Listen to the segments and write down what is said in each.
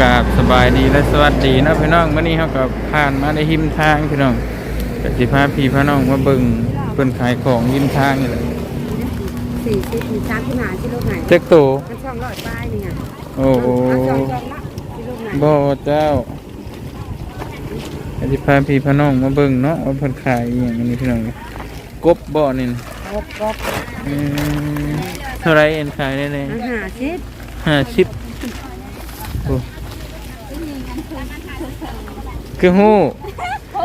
กราบสบายดีและสวัสดีนะพี่น้องวันนี้เขาก็ผ่านมาในหิมทางพี่น้องแต่สิพาพี่พาน้องมาเบิ่งเพิ่นขายของหิมทางนี่แหละสี่สิบมีจ้างที่หาที่ลูกไหนเจ๊กโตมันช่องร้อยป้ายนี่ไงโอ้โหบ่เจ้าแต่สิพาพี่พาน้องมาเบิ่งเนาะว่าเพิ่นขายอย่างนี้พี่น้องกบบ่นี่น่ะครบครบเท่าไรเอ็นขายได้เลยอาหารชิดห้าสิบโอ้ คือหู้โอ้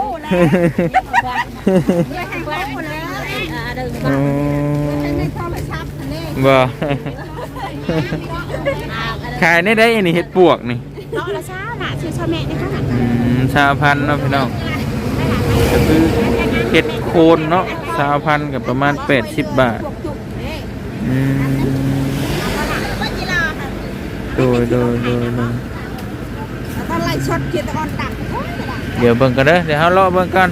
บ่ขายได้ได้อันนี้เห็ดปวกนี่น้องละเช้าน่ะชื่อชาเมะนี่ค่ะอืมชาวพันธุ์เนาะพี่น้องก็คือเห็ดโคนเนาะชาวพันธุ์กับประมาณแปดสิบบาทอืมโดยโดยโดยโดย ตอนไล่ช็อตเกียร์ตะกอนดักเดี๋ยวเบิ่งกันเด้อเดี๋ยวเฮารอเบิ่งกัน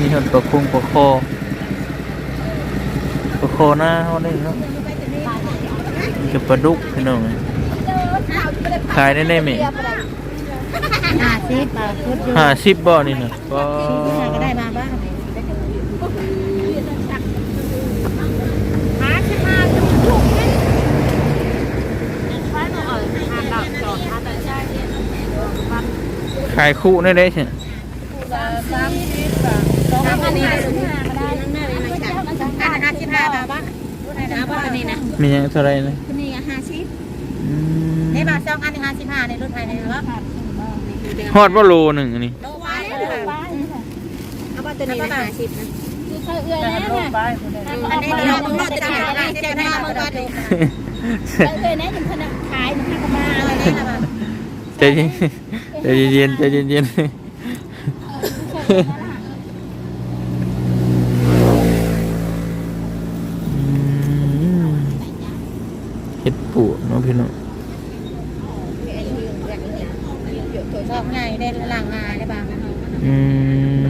มีคนประคุงประโคประโคหน้าเฮานี่เนาะนี่กับปลาดุกพี่น้องขายได้ได้ไหมห้าสิบาทพุทธห้าสิบบ่นี่นะก็ก็ได้มาบ้างหาขึ้นมาถูกไหมฟ้าหน่อยหาดับจอดหาแต่ใช่ ขายคู่ได้ได้ใช่สามสิบบาทสองพันนี่ได้ก็ได้นั่งหน้าเลยนะจ๊ะอาหารสิบห้าบาทบ้างนะบ้านนี้นะมีอย่างเท่าไรนะคนนี้ห้าสิบในบาทสองอันห้าสิบห้าในรุ่นไทยเลยว่าฮอดว่าโลหนึ่งอันนี้โลวายเลยเอาบ้านตัวนี้ห้าสิบนะเขาเอื้อนะน่ะอันนี้เราเมื่อจะได้เจ็ดห้าเมื่อวันนี้เขาเอื้อนะถึงขนาดขายมันห้ากมาอะไรนี่ละบ้างใจเย็น ใจเย็นใจเย็นอืมเห็ดปูเนาะพี่น้องชอบง่ายได้หลังงานได้บ้างอืม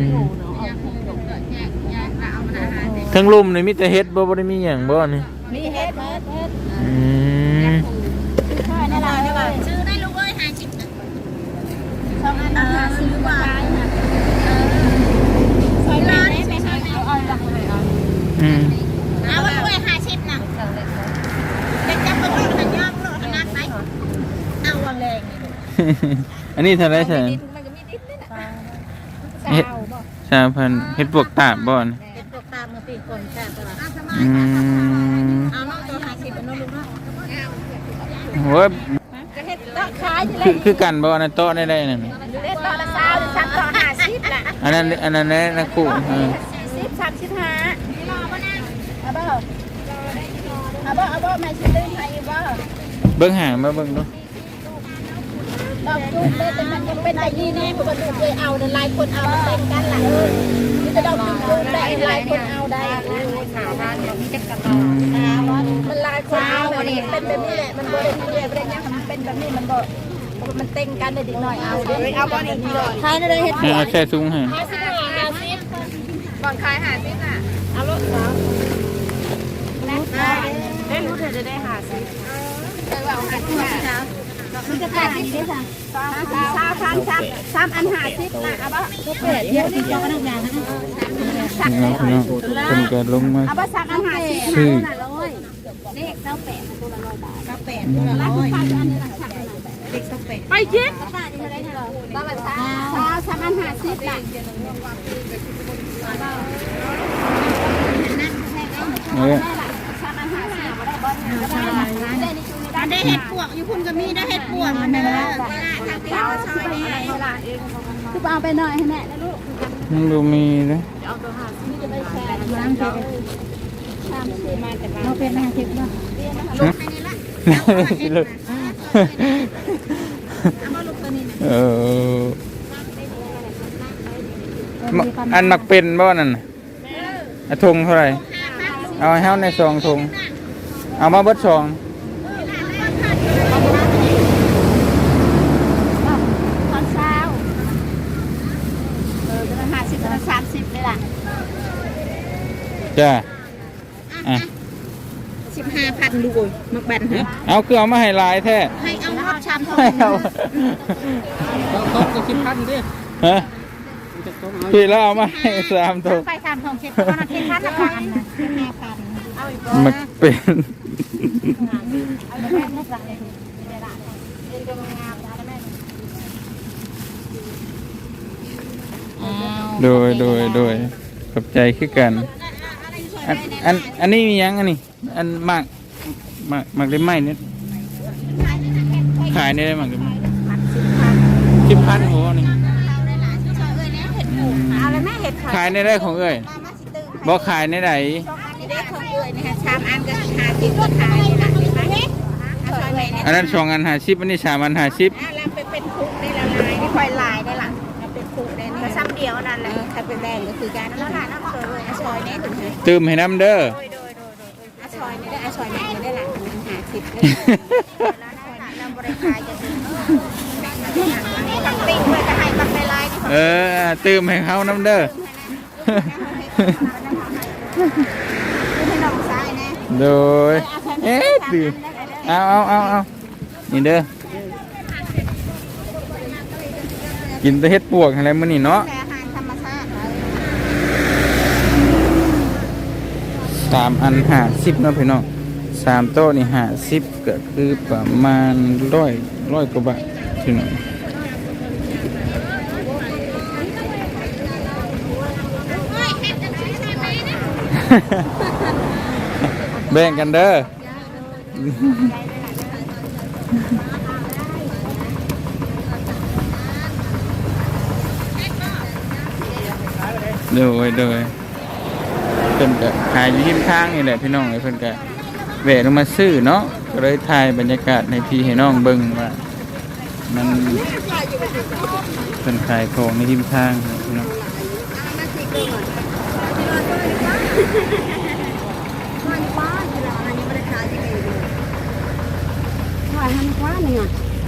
ทั้งลุ่มนี่มีแต่เห็ดบ่บ่ได้มีหยังบ่นี่มีเฮ็ดเฮ็ดเฮ็ดอืม ใช่ได้ได้บ้างซื้อได้ลูกเอ้ยห้าสิบ สองอันห้าสิบบาทน่ะซอยร้านไปหาเอาเอาละ อืม เอาลูกเอ้ยห้าสิบนะจะจับมันโลดหันย่องโลดหันนักไหนเอาวางแรง อันนี้เท่าไหรใช่มันก็มีดิบนี่แหละเฮ็ดชาพันธุ์เฮ็ดปวกตาบบ่อนเป็นพวกตามมือปีกคนแค่ตลาดอืมเอาน้องตัวห้าสิบเป็นน้องลูกเนาะโอ้ยจะเฮ็ดต่อขายอยู่เลคือยคือกันบ่อันนั้นโต๊ะได้ได้นั่นอยู่ได้ต่อละสาวหรือสามต่อห้าสิบแหละอันนั้นอันนั้นแน่นะครูเออสี่สิบสามสิบห้าเอาบ่เอาบ่เอาบ่แม่สิลืมให้บ่เบิ่งหางมาเบิ่งดู ดอกจุ๊บเลยแต่มันยังเป็นแต่นี่แน่บ่ดูเลยเอาแต่หลายคนเอามันเต็มกันหล่ะเออมีแต่ดอกจุ๊บได้หลายคนเอาได้สาวบ้านเรามีจักรอืมมันหลายคนเอาเนี่ยเป็นแบบนี้แหละมันบ่ได้ที่เดียวบ่ได้ยังมันเป็นแบบนี้มันบ่มันเต็งกันได้ดีหน่อยเอาเด้อเอาบ่นี่เลยขายได้เฮ็ดเอาแช่ซุ้งให้ห้าสิบห้าสิบก่อนขายหาสิบอะเอาลูกสาวได้ได้รู้เธอจะได้หาสิบ มันจะขายที่ค่ะสามสามสามสามอันห้าสิบนะเอาบ่เปิดเดี๋ยวที่เจ้าพนักงานนะน้องพี่น้องเพิ่นก็ลงมาเอาบ่สามอันห้าสิบซื้อน่ะร้อยเลขเก้าแปดตัวละร้อยบาทกาแฟอืมร้อยบาทอันนี้ละค่ะเด็กกาแฟไปคิดบาทนี่เท่าบ้านสามสามอันห้าสิบละเออ สามอันห้าสิบได้บ่ได้นี่คือ ได้ได้เห็ดปวกอยู่พุ่นก็มีได้เห็ดปวกมันเด้อทางที่เราซอยนี่คือเอาไปหน่อยให้แม่นะลูกมันบ่มีนะนี่จะไปแชร์ล้างเพชรสามสิบมาจากเราเป็นแม่ทิพย์เนาะสิเลยเออมอันมักเป็นบ่นั่นน่ะอะทงเท่าไหร่เอาให้เฮาในซองทงเอามาเบิดซอง ตอนเช้าเออจะห้าสิบจะสามสิบเลยล่ะ จ้าอะสสิบห้าพันดูโอ้ยมักแบนฮะเอาคือเอามาให้หลายแท้ให้เอาฮอดชามทองให้เอาต้องต้องจะคิดพันดิฮะพี่แล้วเอามาให้สามตัวไปชามทองเช็ดพันเช็ดพันละพันห้าพันเอาอีกมันเป็นเอาแม่ไม่สั่งเลยเดี๋ยวละเดี๋ยวงามแล้วแม่โดยโดยโดยขอบใจคือกัน อันอันอันนี้มีหยังอันนี้ อันหมากหมากหมากได้ไหมเนี่ยขายได้ไหมหมากได้ไหมสิบพันโหนี่เอาเลยแม่เห็ดขายในได้ของเอ้ยมามาสิตื้อบอกขายในไหนอันนี้ได้ของเอ่ยนะคะชามอันก็หาสิบก็ขายนี่นะเห็นไหมเอาซอยไว้เนี่ยอันนั้นสองอันหาชิปอันนี้สามอันหาชิปอะแล้วไปเป็นคุกได้ละลายได้ค่อยลายได้ละแล้วเป็นคุ กได้นี่ก็ซ้ำเดียวนั่นแหละถ้าเป็นแดงก็คือการนั่นแหละนั่นซอยเลยอะซอยนี้ถึงไหนตื่มให้น้ำเด้อโดยโดยโดยโดยอาซอยนี่ได้อาซอยนี่ได้หลังหนึ่งหาสิบได้แล้วได้หลังเราบริการจะถึงปักติ้งเพื่อจะให้ปักในลายนี่เออตื่มให้เขาน้ำเด้อให้น้องซ้ายนะโดยเอ๊ะตื่มเอาเอาเอาเอานี่เด้อ กินแต่เฮ็ดปวกอะไรมื้อนี่เนาะอาหารธรรมชาติสามอันห้าสิบเนาะพี่น้องสามโต๊ะนี่ห้าสิบก็คือประมาณร้อยร้อยกว่าบาทพี่น้องแบ่งกันเด้อ โดยโดยเพิ่นก็ขายอยู่ริมทางนี่แหละพี่น้องไอ้เพิ่นก็แวะลงมาซื้อเนาะก็เลยถ่ายบรรยากาศในพี่ให้น้องเบิ่งว่ามันเพิ่นขายของในริมทางนี่พี่น้องถ่ายมันกว้านี่ไง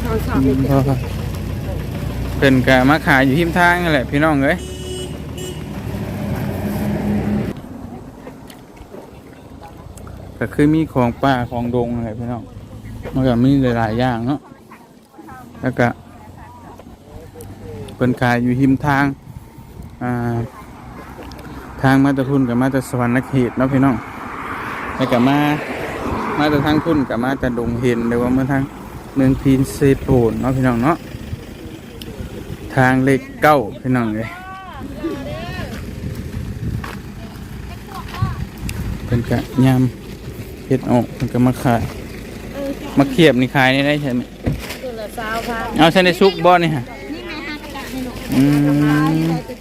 ตอนสอบอืมพอครับเพิ่นก็มาขายอยู่ริมทางนั่นแหละพี่น้องเอ้ย ก็คือมีของป่าของดงอะไรพี่น้องมันก็มีหลายๆอย่างเนาะแล้วก็เพิ่นขายอยู่ริมทางอ่าทางมาตะพุ่นกับมาตะสวรรณเขตเนาะพี่น้องแล้วก็มามาต่ทางพุ่นกับมาต่ดงเห็นหรือว่าเมื่อทางเมืองพีนเซโปนเนาะพี่น้องเนาะทางเลขเก้าพี่น้องเลยเป็นกะยำ เฮ็ดออกเป็นกะมาขายมาเขียบนี่ขายนี่ได้ใช่ไหมตัวละสาวพันเอาใช่ในซุกบ่นี่ฮะนี่ไงห้ากระดาษนี่ลูกอืมห้าสิบ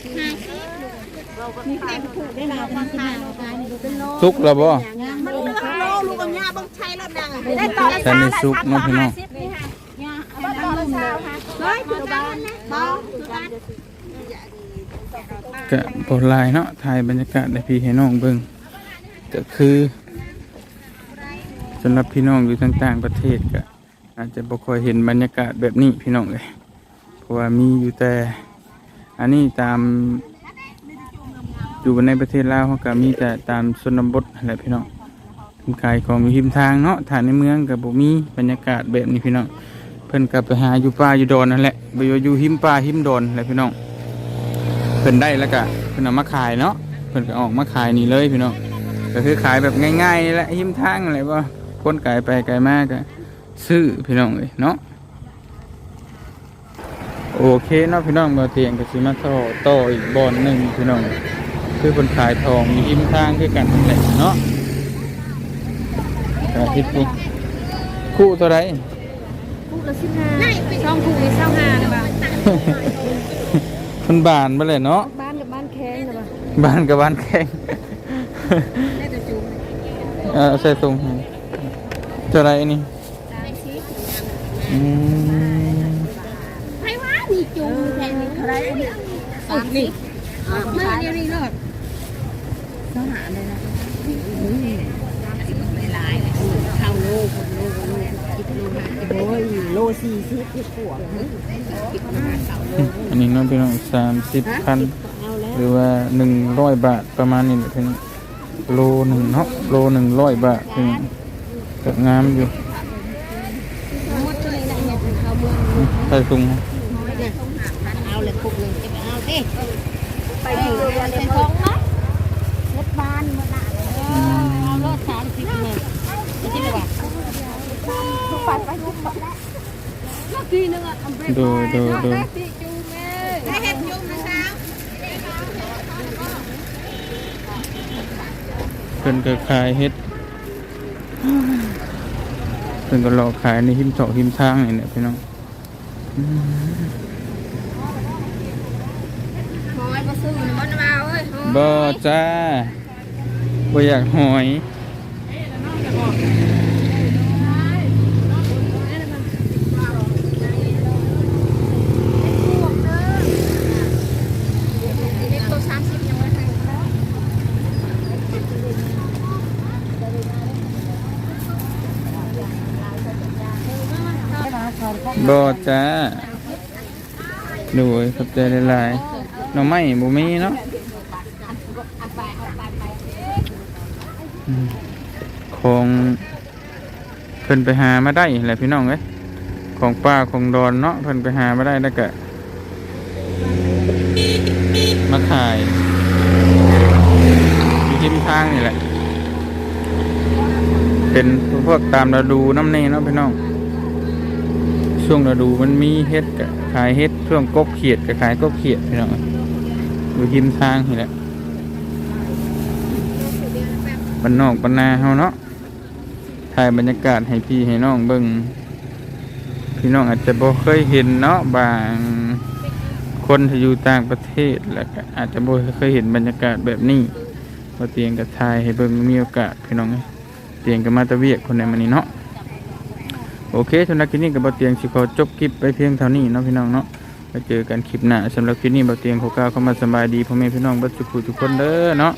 นี่แม่ผูกได้ลาวพันห้าเราได้นี่เป็นโลซุกแล้วบ่มันลูกโลลูกกับยาบังใช้รถดังได้ต่อละใช่ในซุกเนาะพี่น้องนี่ค่ะยาเอาต่อละสาวค่ะร้อยคือบ้านนะบ้านคือบ้านกะปลดลายเนาะถ่ายบรรยากาศให้พี่ให้น้องเบิ่งก็คือสำหรับพี่น้องอยู่ต่างๆประเทศก็อาจจะบ่ค่อยเห็นบรรยากาศแบบนี้พี่น้องเลยเพราะว่ามีอยู่แต่ อันนี้ตามอยู่ในประเทศลาวเขาก็มีแต่ตามชนบทอะไรพี่น้องขายของอยู่ริมทางเนาะฐานในเมืองกับบ่มีบรรยากาศแบบนี้พี่น้องเพิ่นก็ไปหาอยู่ป่าอยู่ดอนนั่นแหละไปอยู่หิมป่าหิมดอนแหละพี่น้องเพิ่นได้แล้วก็เพิ่นเอามาขายเนาะเพิ่นก็ออกมาขายนี่เลยพี่น้องก็คือขายแบบง่ายๆและหิมทางอะไรว่ คนไกลไปไกลมากก็ซื้อพี่น้องเลยเนาะโอเคเนาะพี่น้องมาเตียงก็สิมาต่อต่ออีกบอนหนึ่งพี่น้องคือเพิ่นขายทองมีหิมทางคือกันนั่นแหละเนาะก็คิดดูคู่เท่าไหรผูกละสิบห้าช่องผูกนี่เศร้าห้านะบ้างมันบานไปเลยเนาะบ้านกับบ้านแข้งนะบ้างบ้านกับบ้านแข่งได้แต่จูงเออใส่ตรงให้ เท่าไหรนี่ตายสิอืมใครว่ามีจูงแทนนี่อะไรนี่สามสิบไม่เดียวนี่รอดเศร้าหาเลยนะหลายเลยเข้าโลคนโลคนโลคิดโลหาโอ้ยโลสี่สิบที่ขวบคิดมาเสาโลอันนี้น้องพี่น้องสามสิบพันเอาแล้วหรือว่าหนึ่งร้อยบาทประมาณนี้แหละพี่น้องโลหนึ่งเนาะโลหนึ่งร้อยบาทพี่น้อง ก็งามอยู่มดตัวนี้นะเนี่ยเขาเมืองใส่ถุงเอาเลยคุกเลยจะไปเอาสิไปอยู่เรียนในท้องนะรถบ้านเมื่อหน้าเอารถสามสิบเลยไม่ใช่หรอวะทุกไปไปทุกไปทีนึงอะดูดูดูได้เห็นยุ่งนะเช้าเพิ่นก็ขายเฮ็ด เพิ่นก็รอขายในหิมเถาะหิมทางนี่แหละพี่น้องอืมหอยมาซื้อมันมันมาเอ้ยบ่จ้าบ่อยากหอย เด็กตัวสามสิบยังไม่ให้ บ่จ้าดูไว้ขอบใจหลายๆหน่อไม้บ่มีเนาะอืมของเพิ่นไปหามาได้แหละพี่น้องเอ้ยของป้าของดอนเนาะเพิ่นไปหามาได้แล้วก็มาขายอยู่ริมทางนี่แหละ เป็นพวกตามฤดูน้ำเนเนาะพี่น้อง ช่วงฤดูมันมีเฮ็ดกับขายเฮ็ดช่วงกบเขียดกับขายกบเขียดพี่น้องอยู่ริมทางนี่แหละบ้านนอกบ้านนาเฮาเนาะถ่ายบรรยากาศให้พี่ให้น้องเบิ่งพี่น้องอาจจะบ่เคยเห็นเนาะบางคนที่อยู่ต่างประเทศแล้วก็อาจจะบ่เคยเห็นบรรยากาศแบบนี้บ่เตียงกับถ่ายให้เบิ่งมีโอกาสพี่น้องเอ้ยเตียงก็มาตะเวียกคนไหนมานี่เนาะ โอเคสำหรับคลิปนี้กับบเตียงสิขอจบคลิปไปเพียงเท่านี้เนาะพี่น้องเนาะไปเจอกันคลิปหน้าสำหรับคลิปนี้บเตียงขอกล่าวเข้ามาสบายดีพ่อแม่พี่น้องบัดสุขุทุกคนเด้อเนาะ